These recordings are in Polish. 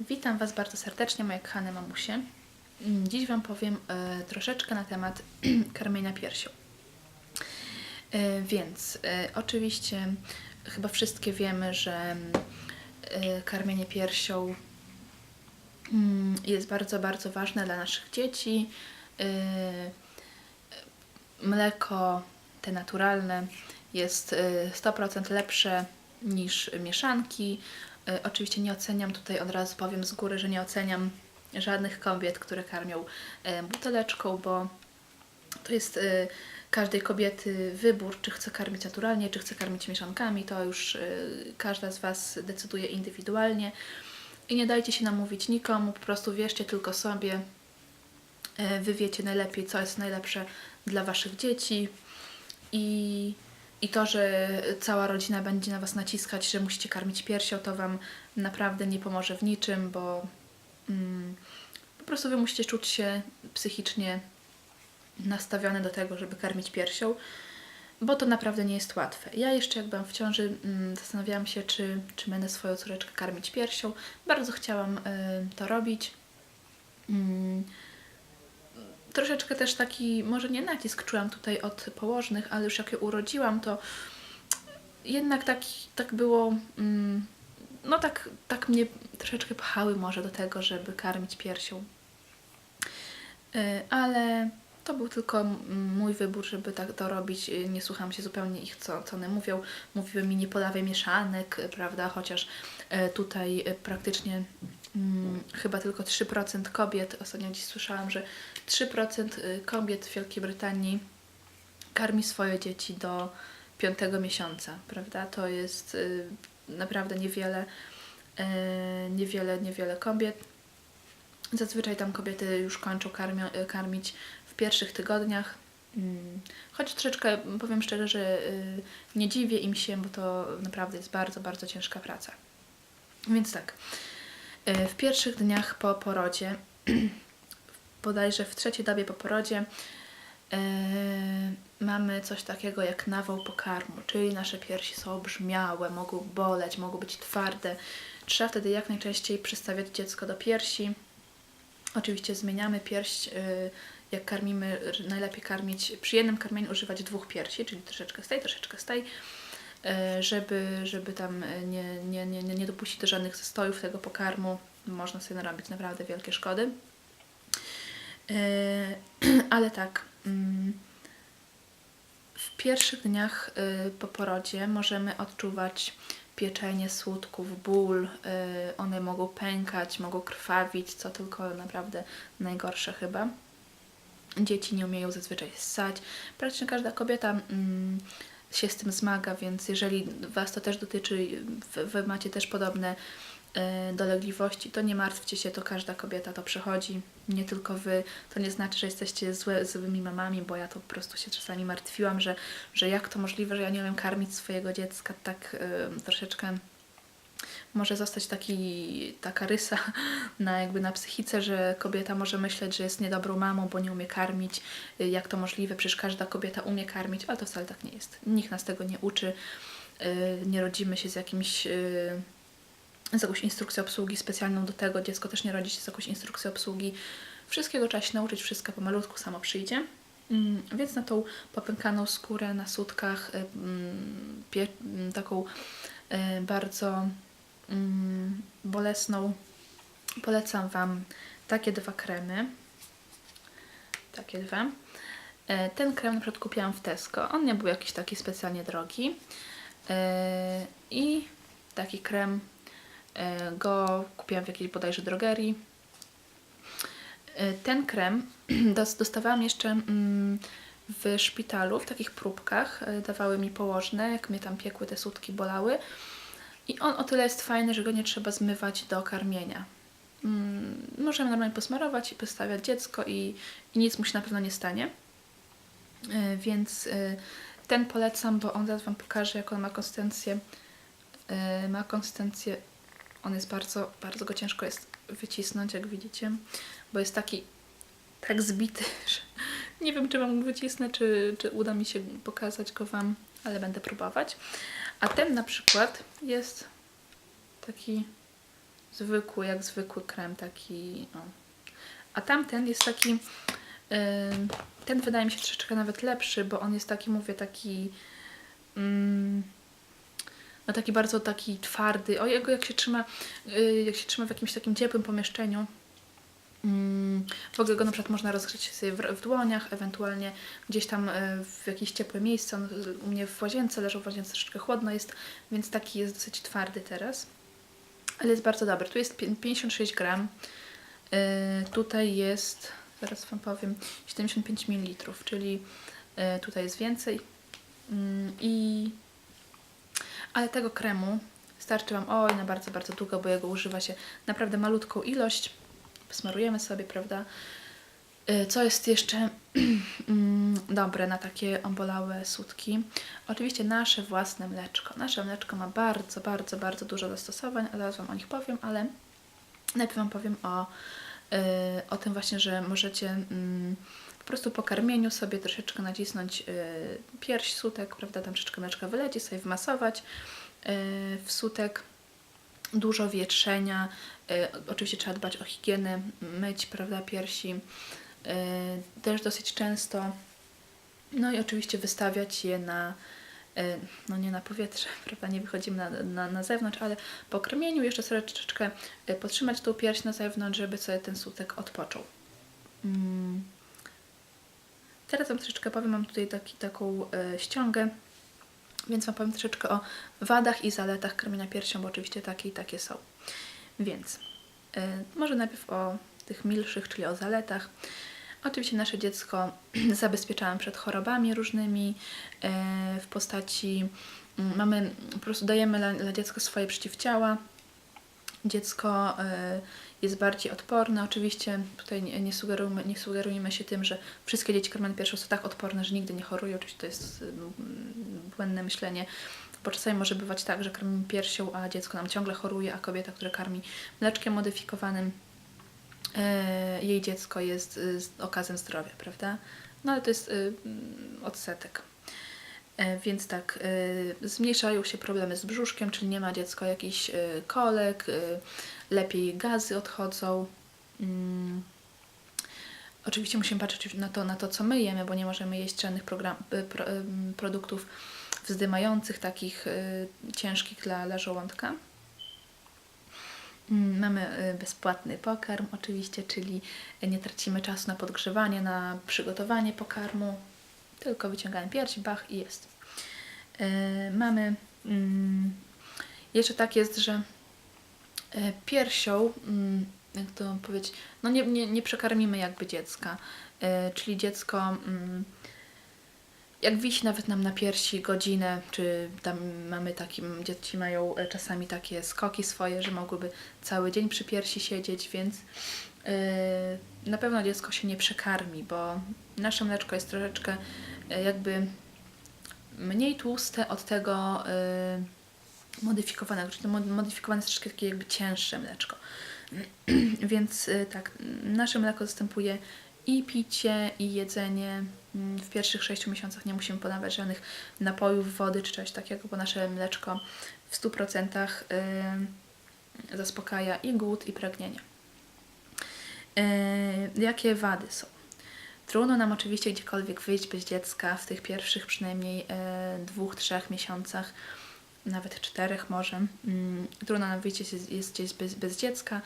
Witam Was bardzo serdecznie, moje kochane mamusie. Mm, Dziś Wam powiem e, troszeczkę na temat karmienia piersią. E, więc e, oczywiście chyba wszystkie wiemy, że mm, karmienie piersią mm, jest bardzo, bardzo ważne dla naszych dzieci. Mleko, te naturalne, jest y, 100% lepsze niż mieszanki. Y, Oczywiście nie oceniam, tutaj od razu powiem z góry, że nie oceniam żadnych kobiet, które karmią y, buteleczką, bo to jest y, każdej kobiety wybór, czy chce karmić naturalnie, czy chce karmić mieszankami. To już każda z Was decyduje indywidualnie. I nie dajcie się namówić nikomu, po prostu wierzcie tylko sobie. Wy wiecie najlepiej, co jest najlepsze dla Waszych dzieci. I, I to, że cała rodzina będzie na Was naciskać, że musicie karmić piersią, to Wam naprawdę nie pomoże w niczym, bo mm, po prostu Wy musicie czuć się psychicznie nastawione do tego, żeby karmić piersią, bo to naprawdę nie jest łatwe. Ja jeszcze jak byłam w ciąży, mm, zastanawiałam się, czy, czy będę swoją córeczkę karmić piersią. Bardzo chciałam y, to robić. Mm, troszeczkę też taki, może nie nacisk czułam tutaj od położnych, ale już jak ją urodziłam, to jednak tak, tak było, mm, no tak, tak mnie troszeczkę pchały może do tego, żeby karmić piersią. Y, Ale to był tylko mój wybór, żeby tak to robić. Y, Nie słucham się zupełnie ich, co, co one mówią. Mówiły mi nie podawaj mieszanek, y, prawda, chociaż tutaj praktycznie mm, chyba tylko 3% kobiet, ostatnio dziś słyszałam, że 3% y, kobiet w Wielkiej Brytanii karmi swoje dzieci do piątego miesiąca, prawda? To jest y, naprawdę niewiele, y, niewiele, niewiele kobiet. Zazwyczaj tam kobiety już kończą karmio, y, karmić w pierwszych tygodniach. Mm, Choć troszeczkę, powiem szczerze, że y, nie dziwię im się, bo to naprawdę jest bardzo, bardzo ciężka praca. Więc tak, w pierwszych dniach po porodzie, bodajże w trzeciej dobie po porodzie, Yy, mamy coś takiego jak nawał pokarmu, czyli nasze piersi są brzmiałe, mogą boleć, mogą być twarde. Trzeba wtedy jak najczęściej przystawiać dziecko do piersi. Oczywiście zmieniamy pierś, yy, jak karmimy, najlepiej karmić, przy jednym karmieniu używać dwóch piersi, czyli troszeczkę z tej, troszeczkę z tej, żeby, żeby tam yy, nie, nie, nie, nie dopuścić do żadnych zastojów tego pokarmu. Można sobie narobić naprawdę wielkie szkody. Yy, ale tak. mm, W pierwszych dniach po porodzie możemy odczuwać pieczenie słodków, ból. One mogą pękać, mogą krwawić, co tylko naprawdę najgorsze chyba. Dzieci nie umieją zazwyczaj ssać. Praktycznie każda kobieta mm, się z tym zmaga, więc jeżeli Was to też dotyczy, wy, macie też podobne e, dolegliwości, to nie martwcie się, to każda kobieta to przechodzi, nie tylko Wy. To nie znaczy, że jesteście złe, złymi mamami, bo ja to po prostu się czasami martwiłam, że, że jak to możliwe, że ja nie umiem karmić swojego dziecka, tak e, troszeczkę może zostać taki, taka rysa na, jakby na psychice, że kobieta może myśleć, że jest niedobrą mamą, bo nie umie karmić. Y, Jak to możliwe? Przecież każda kobieta umie karmić, ale to wcale tak nie jest. Nikt nas tego nie uczy. Y, Nie rodzimy się z jakimś y, z jakąś instrukcją obsługi specjalną do tego. Dziecko też nie rodzi się z jakąś instrukcją obsługi. Wszystkiego trzeba się nauczyć, wszystko pomalutku samo przyjdzie. Mm, Więc na tą popękaną skórę na sutkach, mm, mm, taką bardzo bolesną, polecam Wam takie dwa kremy. Takie dwa. E, Ten krem na przykład kupiłam w Tesco. On nie był jakiś taki specjalnie drogi. E, I taki krem e, go kupiłam w jakiejś bodajże drogerii. Ten krem dos- dostawałam jeszcze mm, w szpitalu, w takich próbkach. Dawały mi położne, jak mnie tam piekły, te sutki bolały. I on o tyle jest fajny, że go nie trzeba zmywać do karmienia. Mm, możemy normalnie posmarować i postawiać dziecko i, i nic mu się na pewno nie stanie. E, Więc e, ten polecam, bo on zaraz Wam pokaże, jak on ma konsystencję. E, Ma konsystencję, on jest bardzo, bardzo go ciężko jest wycisnąć, jak widzicie, bo jest taki tak zbity, że nie wiem, czy Wam wycisnę, czy, czy uda mi się pokazać go Wam, ale będę próbować. A ten na przykład jest taki zwykły, jak zwykły krem, taki. O. A tamten jest taki. ym, ten wydaje mi się troszeczkę nawet lepszy, bo on jest taki, mówię, taki. ym, no taki bardzo taki twardy. O jego jak się trzyma, y, jak się trzyma w jakimś takim ciepłym pomieszczeniu. Mm, W ogóle go na przykład można rozgrzeć sobie w, w dłoniach, ewentualnie gdzieś tam y, w jakieś ciepłe miejsce. On u mnie w łazience leżał w łazience troszeczkę chłodno jest, więc taki jest dosyć twardy teraz. Ale jest bardzo dobry. Tu jest pię- 56 gram. Y, tutaj jest, zaraz Wam powiem, 75 ml, czyli y, tutaj jest więcej. Mm, I ale tego kremu starczy Wam oj na bardzo, bardzo długo, bo jego używa się naprawdę malutką ilość. Smarujemy sobie, prawda? Y, Co jest jeszcze mm, dobre na takie obolałe sutki? Oczywiście nasze własne mleczko. Nasze mleczko ma bardzo, bardzo, bardzo dużo zastosowań, zaraz Wam o nich powiem, ale najpierw Wam powiem o, y, o tym właśnie, że możecie mm, po prostu po karmieniu sobie troszeczkę nacisnąć y, pierś, sutek, prawda, tam troszeczkę mleczka wyleci, sobie wmasować w sutek dużo wietrzenia. Y, oczywiście trzeba dbać o higienę, myć, prawda, piersi. Y, też dosyć często. No i oczywiście wystawiać je na, y, no nie na powietrze, prawda, nie wychodzimy na, na, na zewnątrz, ale po krmieniu jeszcze sobie troszeczkę podtrzymać tą pierś na zewnątrz, żeby sobie ten sutek odpoczął. Mm. Teraz Wam troszeczkę powiem, mam tutaj taki, taką ściągę, więc Wam powiem troszeczkę o wadach i zaletach karmienia piersią, bo oczywiście takie i takie są. Więc y, może najpierw o tych milszych, czyli o zaletach. Oczywiście nasze dziecko zabezpieczamy przed chorobami różnymi y, w postaci, mm, mamy, po prostu dajemy dla, dziecka swoje przeciwciała. Dziecko y, jest bardziej odporne. Oczywiście tutaj nie, nie, sugerujmy, nie sugerujmy się tym, że wszystkie dzieci karmione piersią są tak odporne, że nigdy nie chorują. Oczywiście to jest błędne myślenie, bo czasami może bywać tak, że karmimy piersią, a dziecko nam ciągle choruje, a kobieta, która karmi mleczkiem modyfikowanym, e, jej dziecko jest z okazem zdrowia, prawda? No ale to jest y, mm, odsetek. E, Więc tak, zmniejszają się problemy z brzuszkiem, czyli nie ma dziecko jakichś kolek, lepiej gazy odchodzą. Mm. Oczywiście musimy patrzeć na to, na to, co my jemy, bo nie możemy jeść żadnych produktów wzdymających, takich y, ciężkich dla, dla żołądka. Mm, Mamy y, bezpłatny pokarm oczywiście, czyli nie tracimy czasu na podgrzewanie, na przygotowanie pokarmu, tylko wyciągamy pierś, bach i jest. Y, Mamy mm, jeszcze tak jest, że piersią, mm, jak to powiedzieć, no nie, nie, nie przekarmimy jakby dziecka, czyli dziecko jak wisi nawet nam na piersi godzinę, czy tam mamy takim, dzieci mają e, czasami takie skoki swoje, że mogłyby cały dzień przy piersi siedzieć, więc yy, na pewno dziecko się nie przekarmi, bo nasze mleczko jest troszeczkę e, jakby mniej tłuste od tego yy, modyfikowanego, czyli to mod- modyfikowane jest troszeczkę takie jakby cięższe mleczko. Więc y, tak, nasze mleko zastępuje i picie, i jedzenie. Mm, W pierwszych 6 miesiącach nie musimy podawać żadnych napojów, wody czy czegoś takiego, bo nasze mleczko w 100% y, zaspokaja i głód, i pragnienie. Y, jakie wady są? Trudno nam oczywiście gdziekolwiek wyjść bez dziecka w tych pierwszych przynajmniej y, dwóch, trzech miesiącach, nawet czterech może. Mm, Trudno nam wyjść jest, jest gdzieś bez, bez dziecka,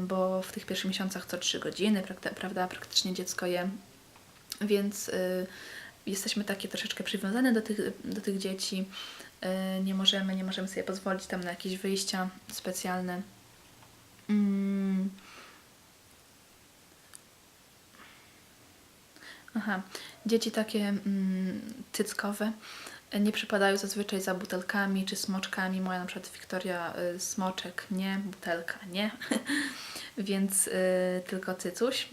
bo w tych pierwszych miesiącach co 3 godziny, prawda, praktycznie dziecko je, więc y, jesteśmy takie troszeczkę przywiązane do tych, do tych dzieci. Y, nie możemy, nie możemy sobie pozwolić tam na jakieś wyjścia specjalne. Mm. Aha, dzieci takie mm, cyckowe nie przypadają zazwyczaj za butelkami czy smoczkami. Moja na przykład Wiktoria y, smoczek nie, butelka nie, więc y, tylko cycuś.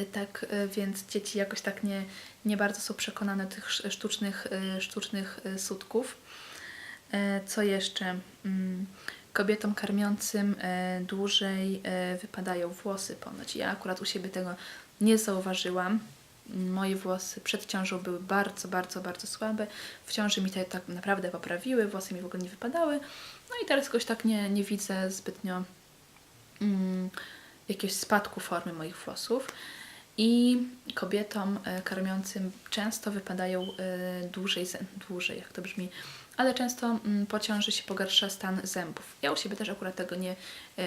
Y, Tak, y, więc dzieci jakoś tak nie, nie bardzo są przekonane tych sz- sztucznych, sztucznych sutków. Co jeszcze? Mm, Kobietom karmiącym dłużej wypadają włosy ponoć. Ja akurat u siebie tego nie zauważyłam. Mm, moje włosy przed ciążą były bardzo, bardzo, bardzo słabe. W ciąży mi te tak naprawdę poprawiły, włosy mi w ogóle nie wypadały. No i teraz jakoś tak nie, nie widzę zbytnio mm, jakiegoś spadku formy moich włosów. I kobietom e, karmiącym często wypadają e, dłużej, dłużej, jak to brzmi, ale często mm, po ciąży się pogarsza stan zębów. Ja u siebie też akurat tego nie, e,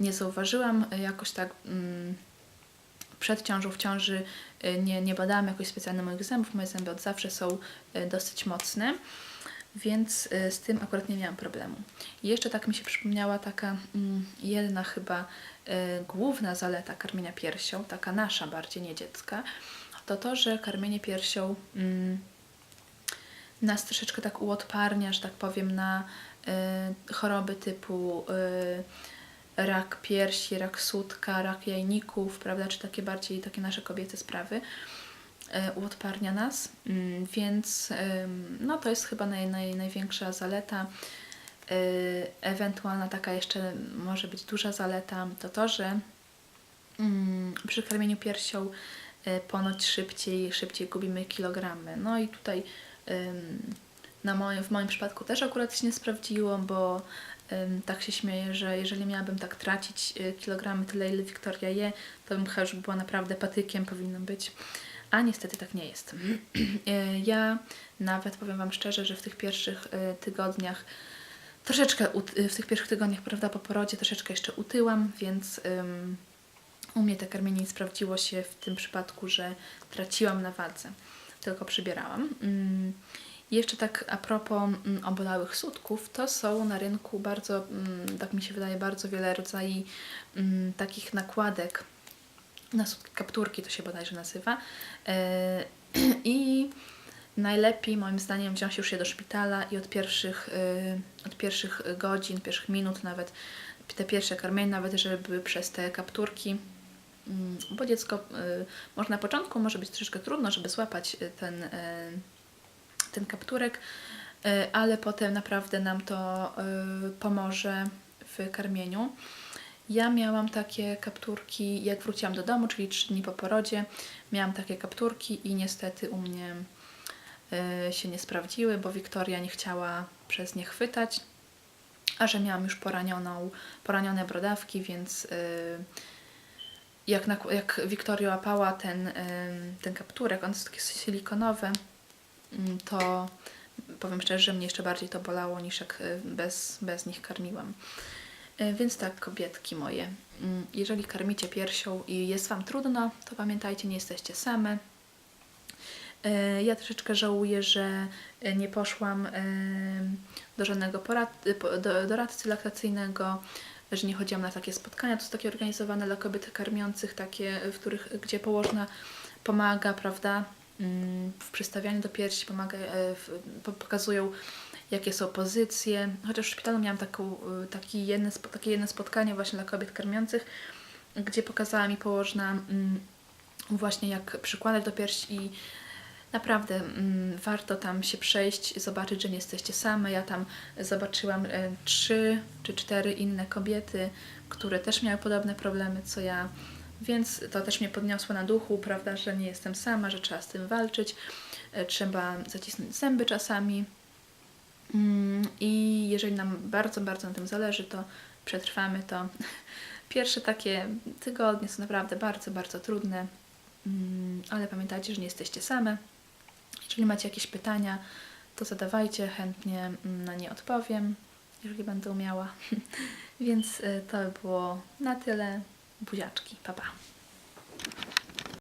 nie zauważyłam jakoś tak. Przed ciążą, w ciąży e, nie, nie badałam jakoś specjalnie moich zębów. Moje zęby od zawsze są e, dosyć mocne, więc e, z tym akurat nie miałam problemu. I jeszcze tak mi się przypomniała taka mm, jedna chyba główna zaleta karmienia piersią, taka nasza bardziej, nie dziecka, to to, że karmienie piersią mm, nas troszeczkę tak uodparnia, że tak powiem, na y, choroby typu y, rak piersi, rak sutka, rak jajników, prawda, czy takie bardziej takie nasze kobiece sprawy y, uodparnia nas, mm, więc no to jest chyba naj, naj, największa zaleta. Y, ewentualna taka jeszcze może być duża zaleta to to, że mm, przy karmieniu piersią y, ponoć szybciej, szybciej gubimy kilogramy. No i tutaj na moim, w moim przypadku też akurat się nie sprawdziło, bo tak się śmieję, że jeżeli miałabym tak tracić y, kilogramy tyle, ile Wiktoria je, to bym chyba już była naprawdę patykiem, powinno być. A niestety tak nie jest. Y, ja nawet powiem Wam szczerze, że w tych pierwszych y, tygodniach troszeczkę w tych pierwszych tygodniach, prawda, po porodzie troszeczkę jeszcze utyłam, więc ym, u mnie te karmienie nie sprawdziło się w tym przypadku, że traciłam na wadze, tylko przybierałam. I jeszcze tak a propos mm, obolałych sutków, to są na rynku bardzo, mm, tak mi się wydaje, bardzo wiele rodzajów mm, takich nakładek na sutki kapturki, to się bodajże nazywa. E, I najlepiej moim zdaniem wziąć już je do szpitala i od pierwszych, y, od pierwszych godzin, pierwszych minut nawet, te pierwsze karmienie nawet, żeby przez te kapturki, bo dziecko y, może na początku może być troszeczkę trudno, żeby złapać y, ten, ten kapturek, y, ale potem naprawdę nam to y, pomoże w karmieniu. Ja miałam takie kapturki, jak wróciłam do domu, czyli 3 dni po porodzie, miałam takie kapturki i niestety u mnie y, się nie sprawdziły, bo Wiktoria nie chciała przez nie chwytać, a że miałam już poranioną, poranione brodawki, więc jak, jak Wiktoria łapała ten, ten kapturek, on jest taki silikonowy, ym, to powiem szczerze, że mnie jeszcze bardziej to bolało niż jak y, bez, bez nich karmiłam. Y, Więc tak, kobietki moje, ym, jeżeli karmicie piersią i jest Wam trudno, to pamiętajcie, nie jesteście same. Y, Ja troszeczkę żałuję, że nie poszłam do żadnego porad, po- do, doradcy laktacyjnego, że nie chodziłam na takie spotkania. To są takie organizowane dla kobiet karmiących, takie, w których, gdzie położna pomaga, prawda, mm, w przystawianiu do piersi, pomaga, e, pokazują jakie są pozycje. Chociaż w szpitalu miałam taką, y, taki jedne, takie jedno spotkanie właśnie dla kobiet karmiących, gdzie pokazała mi położna mm, właśnie jak przykładać do piersi i naprawdę mm, warto tam się przejść, zobaczyć, że nie jesteście same. Ja tam zobaczyłam e, trzy czy cztery inne kobiety, które też miały podobne problemy co ja, więc to też mnie podniosło na duchu, prawda, że nie jestem sama, że trzeba z tym walczyć, e, trzeba zacisnąć zęby czasami. Mm, I jeżeli nam bardzo, bardzo na tym zależy, to przetrwamy to. Pierwsze takie tygodnie są naprawdę bardzo, bardzo trudne, Mm, ale pamiętajcie, że nie jesteście same. Jeżeli macie jakieś pytania, to zadawajcie, chętnie mm, na nie odpowiem, jeżeli będę umiała. Więc y, to by było na tyle. Buziaczki, pa pa.